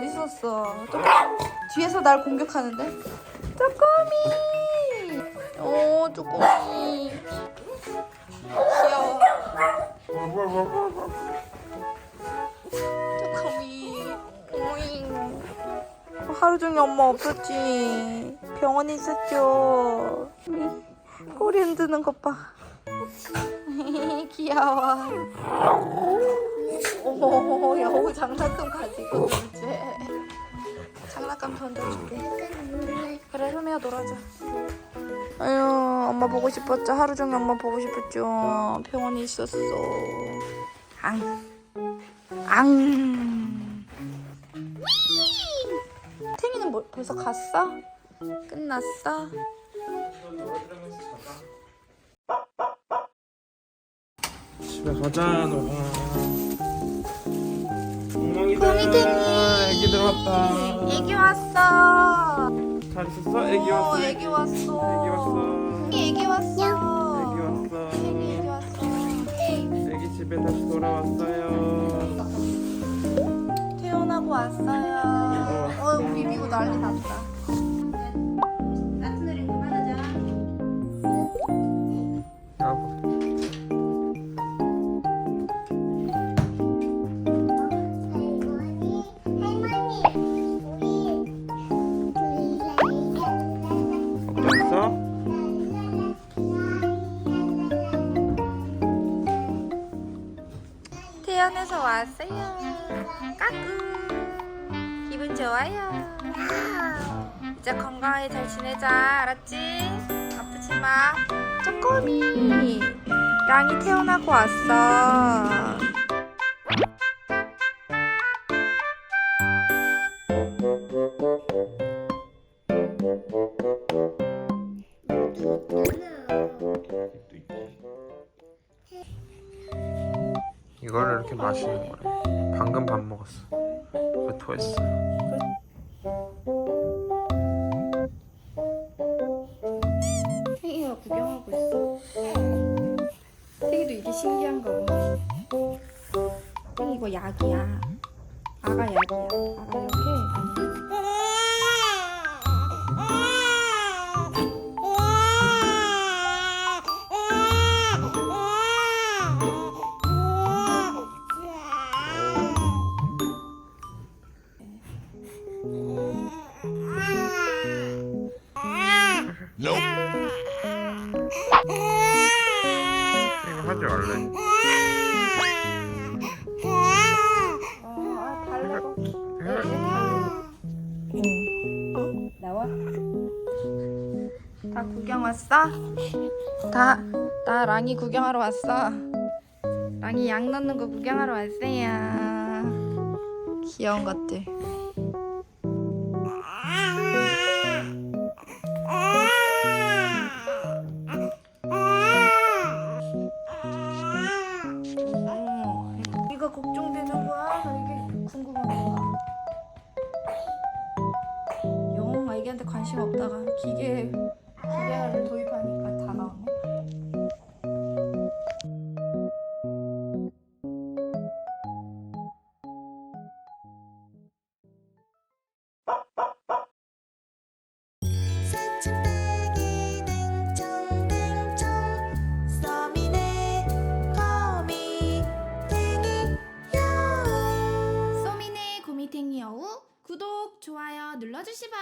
있었어. 쪼꼬미 뒤에서 날 공격하는데. 쪼꼬미. 오 쪼꼬미. 귀여워. 쪼꼬미. 오잉. 하루 종일 엄마 없었지. 병원에 있었죠. 꼬리 흔드는 것 봐. 귀여워. 어머, 여우 장난감 가지고 장난감 던져줄게. 그래, 흠이야 놀아자. 아유, 엄마 보고 싶었죠. 하루 종일 엄마 보고 싶었죠. 병원에 있었어. 앙. 앙. 탱이는 뭐, 벌써 갔어? 끝났어? 집에 가자 너가. 애기들 왔다 애기 왔어. 잘 있었어? 애기 오, 왔어 애기 왔어. 애기 왔어 애기 애기 왔어. 애기 왔어 애기 왔어. 애기 집에 다시 돌아왔어요 퇴원하고 왔어요. 어, 우리 미고 난리 났다. 태연에서 왔어요. 까꿍. 기분 좋아요. 이제 건강하게 잘 지내자. 알았지? 아프지 마. 쪼꼬미. 양이 태어나고 왔어. 이거를 이렇게 마시는 거래 방금 밥 먹었어 왜 토했어 태기가 구경하고 있어. 태기도 이게 신기한가 봐. 태기 이거 약이야. 아가 약이야. 아가 이렇게. 이거 하지 말래 아, 달래고. 나와. 다 구경 왔어? 다, 나 랑이 구경하러 왔어. 랑이 약 넣는 거 구경하러 왔어요. 귀여운 것들. 영 애기한테 관심 없다가 기계 기계를 도입하니까 다 나오네. 구독 좋아요 눌러주시바